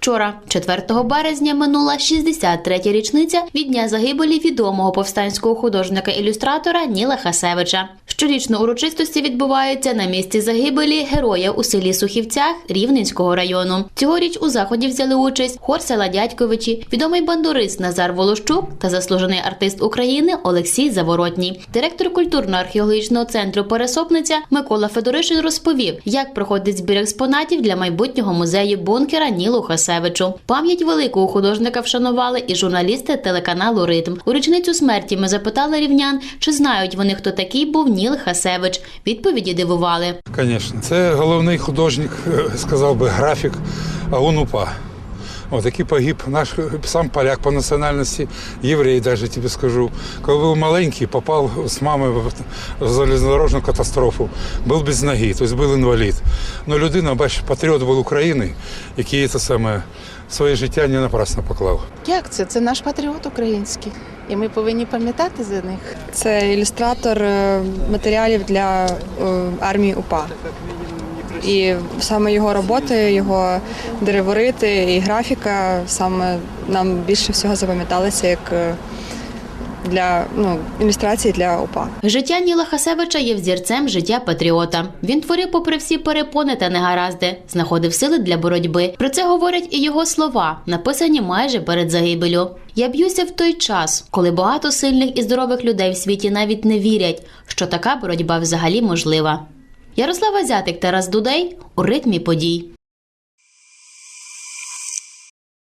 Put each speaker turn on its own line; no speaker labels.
Вчора, 4 березня, минула 63-я річниця від дня загибелі відомого повстанського художника-ілюстратора Ніла Хасевича. Щорічно урочистості відбуваються на місці загибелі героя у селі Сухівцях Рівненського району. Цьогоріч у заході взяли участь хор села Дядьковичі, відомий бандурист Назар Волощук та заслужений артист України Олексій Заворотній. Директор культурно-археологічного центру Пересопниця Микола Федоришин розповів, як проходить збір експонатів для майбутнього музею бункера Нілу Хасевичу. Пам'ять великого художника вшанували і журналісти телеканалу Ритм. У річницю смерті ми запитали рівнян, чи знають вони, хто такий був Ніл Хасевич. Відповіді дивували.
Звісно, це головний художник, е, сказав би, графік ОУН-УПА. От який погиб наш сам поляк по національності, єврей, навіть тобі скажу. Коли був маленький, попав з мамою в залізнодорожну катастрофу, був без ноги, тобто був інвалід. Ну, людина, бачиш, патріот був України, який це саме своє життя не напрасно поклав.
Як це? Це наш патріот український. І ми повинні пам'ятати за них.
Це ілюстратор е, матеріалів для е, армії УПА. І саме його роботи, його дереворити і графіка саме нам більше всього запам'яталися як е, для ну, ілюстрації для УПА.
Життя Ніла Хасевича є взірцем життя патріота. Він творив попри всі перепони та негаразди, знаходив сили для боротьби. Про це говорять і його слова, написані майже перед загибелю. Я б'юся в той час, коли багато сильних і здорових людей в світі навіть не вірять, що така боротьба взагалі можлива. Ярослава Зятик, Тарас Дудей у ритмі подій.